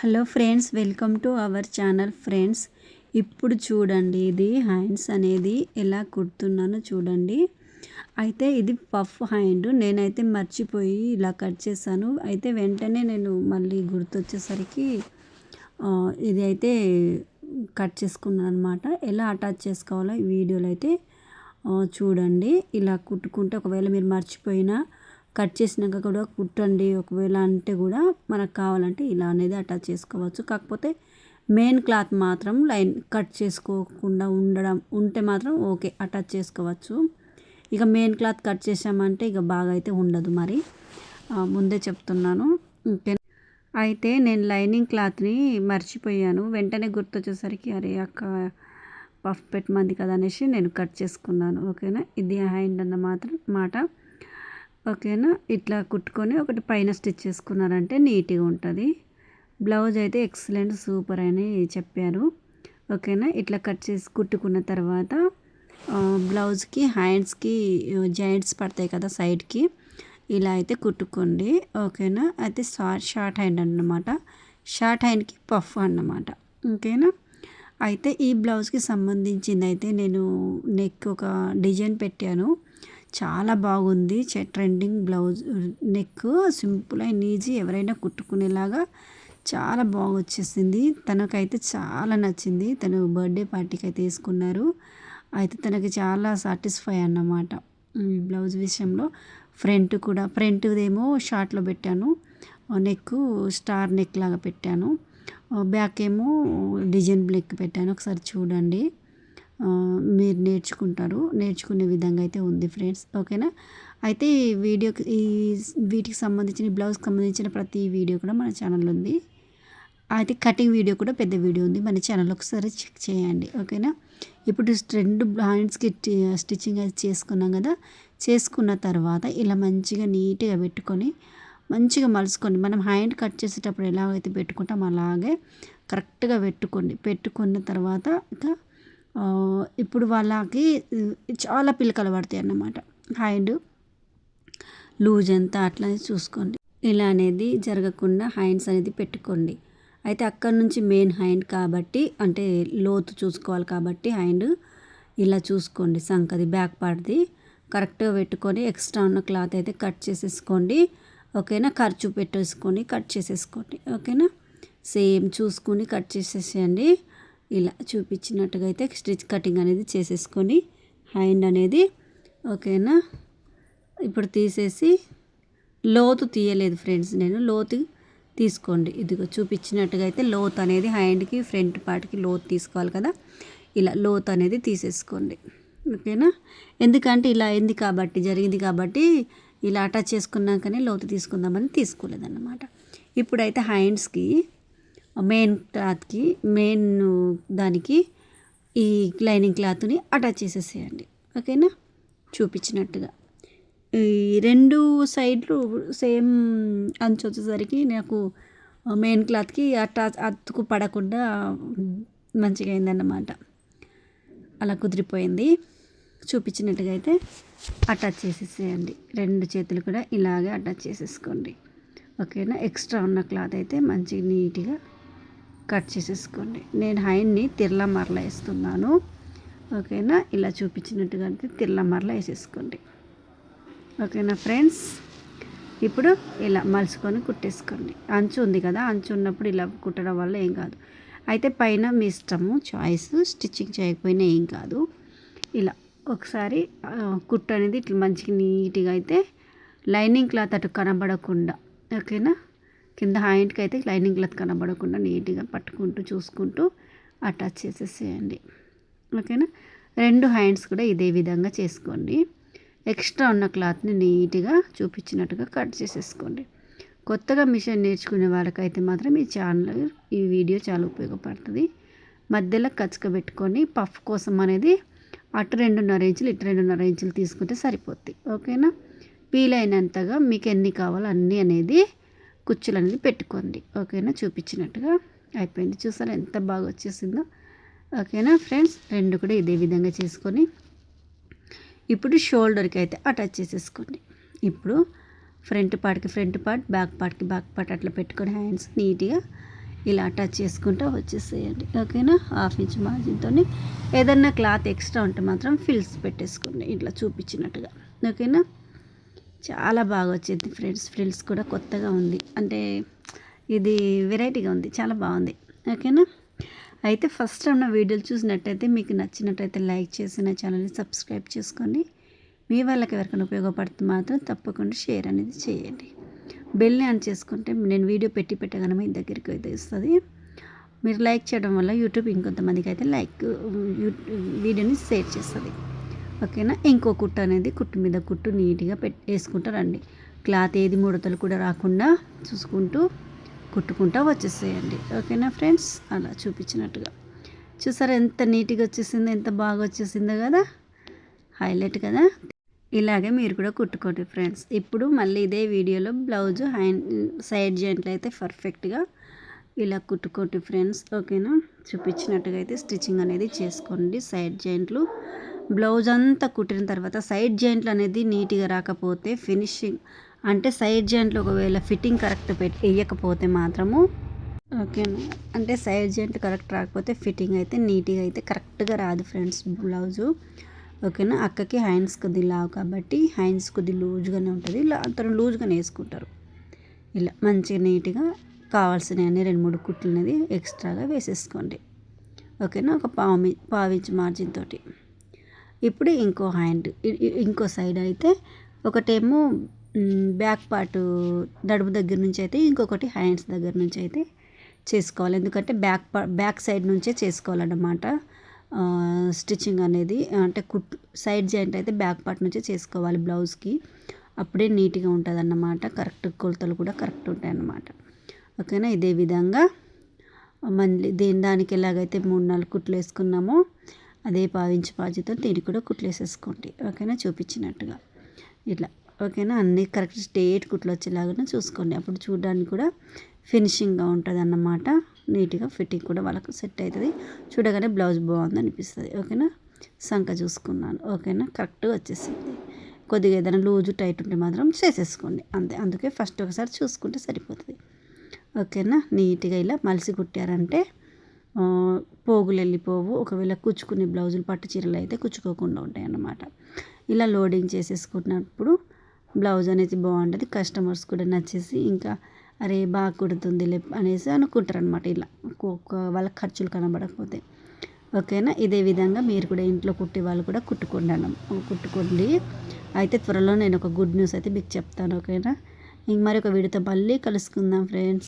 Hello friends welcome to our channel friends. ఇప్పుడు చూడండి ఇది హ్యాండ్స్ అనేది ఎలా కుడుతున్నానో చూడండి. అయితే ఇది పఫ్ హ్యాండ్ నేనైతే మర్చిపోయి ఇలా కట్ చేశాను. అయితే వెంటనే నేను మళ్ళీ గుర్తొచ్చేసరికి ఇది అయితే కట్ చేసుకున్నాను అనమాట ఎలా అటాచ్ చేసుకోవాలో ఈ వీడియోలో అయితే చూడండి. ఇలా కుట్టుకుంటే ఒకవేళ మీరు మర్చిపోయినా కట్ చేసినాక కూడా కుట్టండి. ఒకవేళ అంటే కూడా మనకు కావాలంటే ఇలా అనేది అటాచ్ చేసుకోవచ్చు. కాకపోతే మెయిన్ క్లాత్ మాత్రం లైన్ కట్ చేసుకోకుండా ఉండడం ఉంటే మాత్రం ఓకే అటాచ్ చేసుకోవచ్చు. ఇక మెయిన్ క్లాత్ కట్ చేసామంటే ఇక బాగా అయితే ఉండదు మరి. ముందే చెప్తున్నాను. అయితే నేను లైనింగ్ క్లాత్ని మర్చిపోయాను. వెంటనే గుర్తొచ్చేసరికి అరే అక్క పఫ్ పెట్టమంది కదా అనేసి నేను కట్ చేసుకున్నాను. ఓకేనా? ఇది హ్యాండ్ అన్న మాత్రం మాట. ఓకేనా? ఇట్లా కుట్టుకొని ఒకటి పైన స్టిచ్ చేసుకున్నారంటే నీట్గా ఉంటుంది. బ్లౌజ్ అయితే ఎక్సలెంట్ సూపర్ అని చెప్పారు. ఓకేనా? ఇట్లా కట్ చేసి కుట్టుకున్న తర్వాత బ్లౌజ్కి హ్యాండ్స్కి జాయింట్స్ పడతాయి కదా సైడ్కి ఇలా అయితే కుట్టుకోండి. ఓకేనా? అయితే షార్ట్ హ్యాండ్ అన్నమాట. షార్ట్ హ్యాండ్కి పఫ్ అన్నమాట. ఓకేనా? అయితే ఈ బ్లౌజ్కి సంబంధించింది అయితే నేను నెక్ ఒక డిజైన్ పెట్టాను. చాలా బాగుంది. Trending blouse neck simple and easy ఎవరైనా కుట్టుకునేలాగా చాలా బాగా వచ్చేసింది తనకైతే చాలా నచ్చింది. తను బర్త్డే పార్టీకి అయితే వేసుకున్నారు. అయితే తనకి చాలా సాటిస్ఫై అన్నమాట. బ్లౌజ్ విషయంలో ఫ్రంట్ కూడా ఫ్రంట్దేమో షార్ట్లో పెట్టాను. నెక్ స్టార్ నెక్ లాగా పెట్టాను. బ్యాక్ ఏమో డిజైన్ బ్లెక్ పెట్టాను. ఒకసారి చూడండి. మీరు నేర్చుకుంటారు. నేర్చుకునే విధంగా అయితే ఉంది ఫ్రెండ్స్. ఓకేనా? అయితే ఈ వీడియోకి ఈ వీటికి సంబంధించిన బ్లౌజ్కి సంబంధించిన ప్రతి వీడియో కూడా మన ఛానల్లో ఉంది. అయితే కటింగ్ వీడియో కూడా పెద్ద వీడియో ఉంది. మన ఛానల్ ఒకసారి చెక్ చేయండి. ఓకేనా? ఇప్పుడు రెండు హ్యాండ్స్కి స్టిచ్చింగ్ అది చేసుకున్నాం కదా. చేసుకున్న తర్వాత ఇలా మంచిగా నీట్గా పెట్టుకొని మంచిగా మలుచుకోండి మనం హ్యాండ్ కట్ చేసేటప్పుడు ఎలాగైతే పెట్టుకుంటాం అలాగే కరెక్ట్గా పెట్టుకోండి పెట్టుకున్న తర్వాత ఇంకా ఇప్పుడు వాళ్ళకి చాలా పిలకలు పడతాయి అన్నమాట. హ్యాండ్ లూజ్ ఎంత అట్లా చూసుకోండి. ఇలా అనేది జరగకుండా హ్యాండ్స్ అనేది పెట్టుకోండి. అయితే అక్కడ నుంచి మెయిన్ హ్యాండ్ కాబట్టి అంటే లోతు చూసుకోవాలి కాబట్టి హ్యాండ్ ఇలా చూసుకోండి సంకది బ్యాక్ పార్ట్ది. కరెక్ట్గా పెట్టుకొని ఎక్స్ట్రా ఉన్న క్లాత్ అయితే కట్ చేసేసుకోండి. ఓకేనా? ఖర్చు పెట్టేసుకొని కట్ చేసేసుకోండి. ఓకేనా? సేమ్ చూసుకొని కట్ చేసేసేయండి. ఇలా చూపించినట్టుగా అయితే స్టిచ్ కటింగ్ అనేది చేసేసుకొని హ్యాండ్ అనేది ఓకేనా? ఇప్పుడు తీసేసి లోతు తీయలేదు ఫ్రెండ్స్ నేను లోతు తీసుకోండి. ఇదిగో చూపించినట్టుగా అయితే లోత్ అనేది హ్యాండ్కి ఫ్రంట్ పార్ట్కి లోతు తీసుకోవాలి కదా? ఇలా లోత్ అనేది తీసేసుకోండి. ఓకేనా? ఎందుకంటే ఇలా అయింది కాబట్టి జరిగింది కాబట్టి ఇలా అటాచ్ చేసుకున్నాకనే లోతు తీసుకుందామని తీసుకోలేదన్నమాట. ఇప్పుడైతే హ్యాండ్స్కి మెయిన్ క్లాత్కి మెయిన్ దానికి ఈ లైనింగ్ క్లాత్ని అటాచ్ చేసేసేయండి. ఓకేనా? చూపించినట్టుగా. ఈ రెండు సైడ్లు సేమ్ అంచు వచ్చేసరికి నాకు మెయిన్ క్లాత్కి అటాచ్ అతుకు పడకుండా మంచిగా అయిందన్నమాట. అలా కుదిరిపోయింది. చూపించినట్టుగా అయితే అటాచ్ చేసేసేయండి. రెండు చేతులు కూడా ఇలాగే అటాచ్ చేసేసుకోండి. ఓకేనా? ఎక్స్ట్రా ఉన్న క్లాత్ అయితే మంచిగా నీట్గా కట్ చేసేసుకోండి. నేను హైన్ని తిర్ల మరల వేస్తున్నాను. ఓకేనా? ఇలా చూపించినట్టుగా అయితే తిర్ల మరల వేసేసుకోండి. ఓకేనా ఫ్రెండ్స్? ఇప్పుడు ఇలా మలుచుకొని కుట్టేసుకోండి. అంచు ఉంది కదా అంచు ఉన్నప్పుడు ఇలా కుట్టడం వల్ల ఏం కాదు. అయితే పైన మీ ఇష్టము చాయిస్ స్టిచ్చింగ్ చేయకపోయినా ఏం కాదు. ఇలా ఒకసారి కుట్టు అనేది ఇట్లా మంచిగా నీట్గా అయితే లైనింగ్ క్లాత్ అటు కనబడకుండా ఓకేనా? కింద హ్యాండ్కి అయితే లైనింగ్ క్లాత్ కనబడకుండా నీట్గా పట్టుకుంటూ చూసుకుంటూ అటాచ్ చేసేసేయండి. ఓకేనా? రెండు హ్యాండ్స్ కూడా ఇదే విధంగా చేసుకోండి. ఎక్స్ట్రా ఉన్న క్లాత్ని నీట్గా చూపించినట్టుగా కట్ చేసేసుకోండి. కొత్తగా మిషన్ నేర్చుకునే వాళ్ళకైతే మాత్రం ఈ ఛానల్ ఈ వీడియో చాలా ఉపయోగపడుతుంది. మధ్యలో కచ్చక పెట్టుకొని పఫ్ కోసం అనేది అటు రెండున్నర ఇంచులు ఇటు రెండున్నర ఇంచులు తీసుకుంటే సరిపోద్ది. ఓకేనా? వీలైనంతగా మీకు ఎన్ని కావాలో అన్నీ అనేది కుచ్చులు అనేది పెట్టుకోండి ఓకేనా? చూపించినట్టుగా అయిపోయింది. చూసారా ఎంత బాగా వచ్చేసిందో? ఓకేనా ఫ్రెండ్స్? రెండు కూడా ఇదే విధంగా చేసుకొని ఇప్పుడు షోల్డర్కి అయితే అటాచ్ చేసేసుకోండి. ఇప్పుడు ఫ్రంట్ పార్ట్కి ఫ్రంట్ పార్ట్ బ్యాక్ పార్ట్కి బ్యాక్ పార్ట్ అట్లా పెట్టుకొని హ్యాండ్స్ నీట్గా ఇలా అటాచ్ చేసుకుంటూ వచ్చేసేయండి. ఓకేనా? హాఫ్ ఇంచ్ మార్జిన్తో ఏదన్నా క్లాత్ ఎక్స్ట్రా ఉంటే మాత్రం ఫిల్స్ పెట్టేసుకోండి. ఇట్లా చూపించినట్టుగా. ఓకేనా? చాలా బాగా వచ్చింది ఫ్రెండ్స్ ఫ్రిల్స్ కూడా కొత్తగా ఉంది. అంటే ఇది వెరైటీగా ఉంది చాలా బాగుంది. ఓకేనా? అయితే ఫస్ట్ ఉన్న వీడియోలు చూసినట్టయితే మీకు నచ్చినట్టయితే లైక్ చేసి నా ఛానల్ని సబ్స్క్రైబ్ చేసుకోండి మీ వాళ్ళకి ఎవరికైనా ఉపయోగపడుతుంది మాత్రం తప్పకుండా షేర్ అనేది చేయండి. బెల్ని ఆన్ చేసుకుంటే నేను వీడియో పెట్టి పెట్టగానే మీ దగ్గరికి అయితే ఇస్తుంది మీరు లైక్ చేయడం వల్ల యూట్యూబ్ ఇంకొంతమందికి అయితే లైక్ వీడియోని షేర్ చేస్తుంది. ఓకేనా? ఇంకో కుట్టు అనేది కుట్టు మీద కుట్టు నీట్గా పెట్టి వేసుకుంటారండి. క్లాత్ ఏది ముడతలు కూడా రాకుండా చూసుకుంటూ కుట్టుకుంటూ వచ్చేసేయండి. ఓకేనా ఫ్రెండ్స్? అలా చూపించినట్టుగా. చూసారా ఎంత నీట్గా వచ్చేసిందో ఎంత బాగా వచ్చేసిందో కదా? హైలైట్ కదా? ఇలాగే మీరు కూడా కుట్టుకోండి ఫ్రెండ్స్. ఇప్పుడు మళ్ళీ ఇదే వీడియోలో బ్లౌజ్ హ్యాండ్ సైడ్ జాయింట్లు అయితే పర్ఫెక్ట్గా ఇలా కుట్టుకోండి ఫ్రెండ్స్. ఓకేనా? చూపించినట్టుగా అయితే స్టిచ్చింగ్ అనేది చేసుకోండి. సైడ్ జాయింట్లు బ్లౌజ్ అంతా కుట్టిన తర్వాత సైడ్ జాయింట్లు అనేది నీట్గా రాకపోతే ఫినిషింగ్ అంటే సైడ్ జాయింట్లు ఒకవేళ ఫిట్టింగ్ కరెక్ట్ పెట్టి వేయకపోతే మాత్రము ఓకేనా అంటే సైడ్ జాయింట్ కరెక్ట్ రాకపోతే ఫిట్టింగ్ అయితే నీట్గా అయితే కరెక్ట్గా రాదు ఫ్రెండ్స్ బ్లౌజు. ఓకేనా? అక్కకి హ్యాండ్స్ కొద్ది లావు కాబట్టి హ్యాండ్స్ కొద్ది లూజ్గానే ఉంటుంది. ఇలా అంతరం లూజ్గానే వేసుకుంటారు. ఇలా మంచిగా నీట్గా కావాల్సినవన్నీ రెండు మూడు కుట్లు అనేది ఎక్స్ట్రాగా వేసేసుకోండి. ఓకేనా? ఒక పావు పావించి మార్జిన్ తోటి. ఇప్పుడు ఇంకో హ్యాండ్ ఇంకో సైడ్ అయితే ఒకటేమో బ్యాక్ పార్ట్ నడుము దగ్గర నుంచి అయితే ఇంకొకటి హ్యాండ్స్ దగ్గర నుంచి అయితే చేసుకోవాలి. ఎందుకంటే బ్యాక్ బ్యాక్ సైడ్ నుంచే చేసుకోవాలన్నమాట. స్టిచ్చింగ్ అనేది అంటే కుట్ సైడ్ జాయింట్ అయితే బ్యాక్ పార్ట్ నుంచే చేసుకోవాలి బ్లౌజ్కి. అప్పుడే నీట్గా ఉంటుంది అన్నమాట కరెక్ట్ కొలతలు కూడా కరెక్ట్ ఉంటాయి అన్నమాట ఓకేనా? ఇదే విధంగా మళ్ళీ దేని దానికి ఎలాగైతే మూడు నాలుగు కుట్లు వేసుకున్నామో అదే పావించి పాజితో దీన్ని కూడా కుట్లు వేసేసుకోండి ఓకేనా? చూపించినట్టుగా. ఇట్లా. ఓకేనా? అన్నీ కరెక్ట్ స్టేట్ కుట్లు వచ్చేలాగా చూసుకోండి. అప్పుడు చూడడానికి కూడా ఫినిషింగ్గా ఉంటుంది అన్నమాట నీట్గా ఫిట్టింగ్ కూడా వాళ్ళకు సెట్ అవుతుంది చూడగానే బ్లౌజ్ బాగుంది అనిపిస్తుంది. ఓకేనా? సంఖ చూసుకున్నాను. ఓకేనా? కరెక్ట్గా వచ్చేసింది. కొద్దిగా ఏదైనా లూజు టైట్ ఉంటే మాత్రం చేసేసుకోండి. అంతే. అందుకే ఫస్ట్ ఒకసారి చూసుకుంటే సరిపోతుంది. ఓకేనా? నీట్గా ఇలా మలిసి కుట్టారంటే పోగులు వెళ్ళిపోవు ఒకవేళ కుచ్చుకునే బ్లౌజులు పట్టు చీరలు అయితే కుచ్చుకోకుండా ఉంటాయి అన్నమాట ఇలా లోడింగ్ చేసేసుకున్నప్పుడు బ్లౌజ్ అనేది బాగుంటుంది కస్టమర్స్ కూడా నచ్చేసి ఇంకా అరే బాగా కుడుతుంది లే అనేసి అనుకుంటారు అనమాట ఇలా వాళ్ళ ఖర్చులు కనబడకపోతే. ఓకేనా? ఇదే విధంగా మీరు కూడా ఇంట్లో కుట్టే వాళ్ళు కూడా కుట్టుకోండి అన్న. కుట్టుకోండి. అయితే త్వరలో నేను ఒక గుడ్ న్యూస్ అయితే మీకు చెప్తాను. ఓకేనా? ఇంక మరి ఒక వీడియోతో మళ్ళీ కలుసుకుందాం ఫ్రెండ్స్